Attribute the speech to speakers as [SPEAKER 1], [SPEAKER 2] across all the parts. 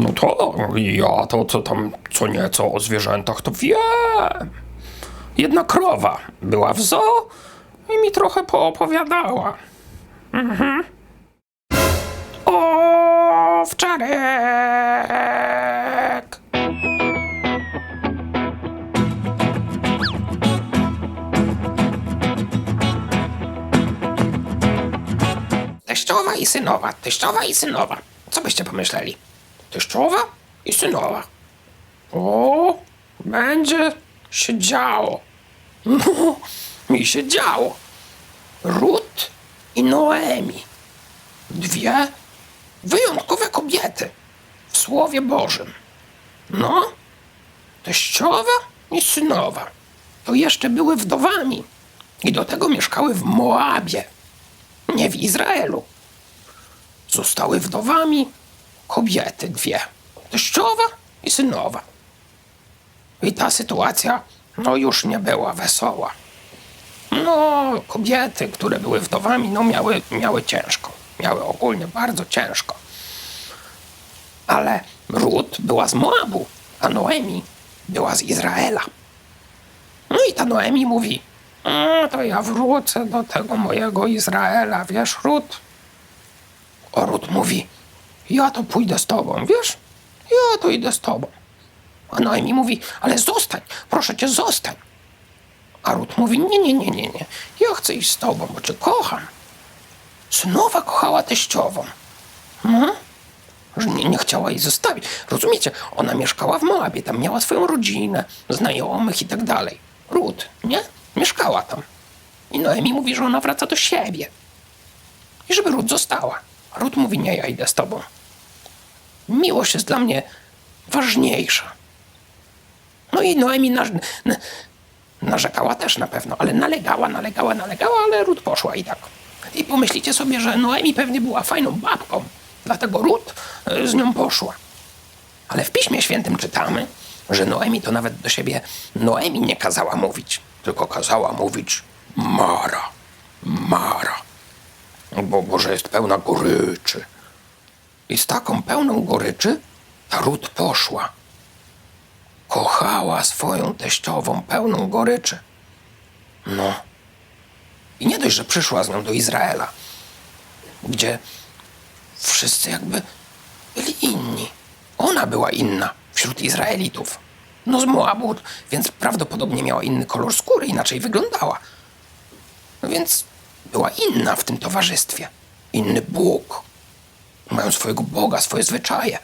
[SPEAKER 1] No to ja to co tam co nieco o zwierzętach to wiem. Jedna krowa była w zoo i mi trochę poopowiadała. Mhm. O, wczarek! Teściowa i synowa, teściowa i synowa. Co byście pomyśleli? Teściowa i synowa. O, będzie się działo. No, mi się działo. Rut i Noemi. Dwie wyjątkowe kobiety w Słowie Bożym. No, teściowa i synowa. To jeszcze były wdowami i do tego mieszkały w Moabie, nie w Izraelu. Zostały wdowami kobiety dwie. Teściowa i synowa. I ta sytuacja, no już nie była wesoła. No, kobiety, które były wdowami, no miały, miały ciężko. Miały ogólnie bardzo ciężko. Ale Rut była z Moabu, a Noemi była z Izraela. No i ta Noemi mówi, a, to ja wrócę do tego mojego Izraela, wiesz, Rut? A Rut mówi, ja to pójdę z tobą, wiesz? Ja to idę z tobą. A Noemi mówi, ale zostań, proszę cię, zostań. A Rut mówi, nie, nie, nie, nie, nie, ja chcę iść z tobą, bo cię kocham. Synowa kochała teściową. No, że nie, nie chciała jej zostawić. Rozumiecie, ona mieszkała w Moabie, tam miała swoją rodzinę, znajomych i tak dalej. Rut, nie? Mieszkała tam. I Noemi mówi, że ona wraca do siebie. I żeby Rut została. A Rut mówi, nie, ja idę z tobą. Miłość jest dla mnie ważniejsza. No i Noemi naż, na, narzekała też na pewno, ale nalegała, nalegała, nalegała, ale Rut poszła i tak. I pomyślicie sobie, że Noemi pewnie była fajną babką, dlatego Rut y, z nią poszła. Ale w Piśmie Świętym czytamy, że Noemi to nawet do siebie Noemi nie kazała mówić, tylko kazała mówić Mara, Mara, bo, bo że jest pełna goryczy. I z taką pełną goryczy Rut poszła. Kochała swoją teściową pełną goryczy. No. I nie dość, że przyszła z nią do Izraela, gdzie wszyscy jakby byli inni. Ona była inna wśród Izraelitów. No z Moabu, więc prawdopodobnie miała inny kolor skóry, inaczej wyglądała. No więc była inna w tym towarzystwie. Inny Bóg. Mają swojego Boga, swoje zwyczaje.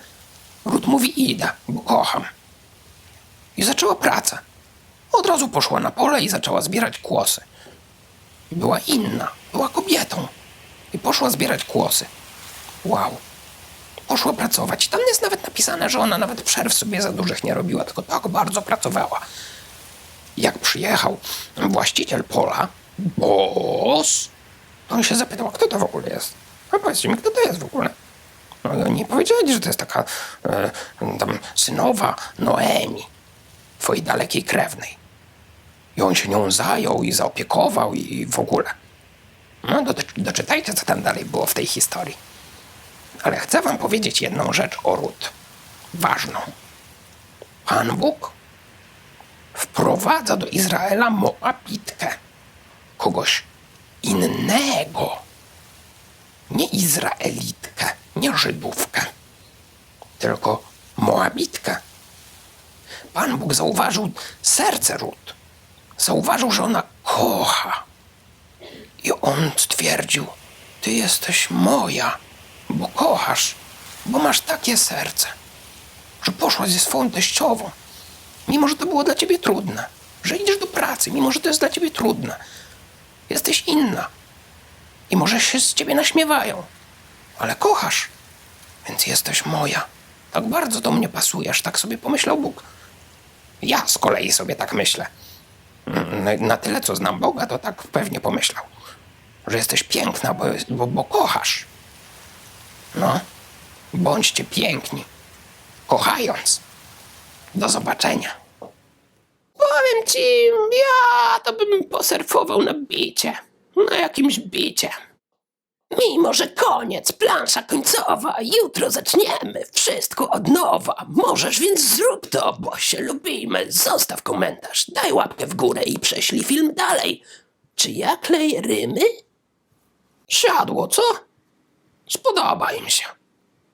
[SPEAKER 1] Rut mówi idę, bo kocham. I zaczęła pracę. Od razu poszła na pole i zaczęła zbierać kłosy. Była inna, była kobietą. I poszła zbierać kłosy. Wow. Poszła pracować. Tam jest nawet napisane, że ona nawet przerw sobie za dużych nie robiła, tylko tak bardzo pracowała. Jak przyjechał właściciel pola, boss, to on się zapytał, kto to w ogóle jest? A powiedzcie mi, kto to jest w ogóle? Oni powiedzieli, że to jest taka e, tam synowa Noemi, twojej dalekiej krewnej. I on się nią zajął i zaopiekował i w ogóle. No, do, doczytajcie, co tam dalej było w tej historii. Ale chcę wam powiedzieć jedną rzecz o Rut. Ważną. Pan Bóg wprowadza do Izraela Moabitkę. Kogoś innego. Nie Izraelitkę, nie Żydówkę, tylko Moabitkę. Pan Bóg zauważył serce Rut. Zauważył, że ona kocha. I on stwierdził: Ty jesteś moja, bo kochasz, bo masz takie serce, że poszłaś ze swoją teściową, mimo że to było dla ciebie trudne, że idziesz do pracy, mimo że to jest dla ciebie trudne. Jesteś inna i może się z ciebie naśmiewają, ale kochasz, więc jesteś moja. Tak bardzo do mnie pasujesz, tak sobie pomyślał Bóg. Ja z kolei sobie tak myślę. Na, tyle, co znam Boga, to tak pewnie pomyślał, że jesteś piękna, bo, bo, bo kochasz. No, bądźcie piękni, kochając. Do zobaczenia. Powiem ci, ja to bym posurfował na bicie. Na jakimś bicie. Mimo, że koniec, plansza końcowa, jutro zaczniemy wszystko od nowa. Możesz więc zrób to, bo się lubimy. Zostaw komentarz, daj łapkę w górę i prześlij film dalej. Czy ja kleję rymy? Siadło, co? Spodoba im się.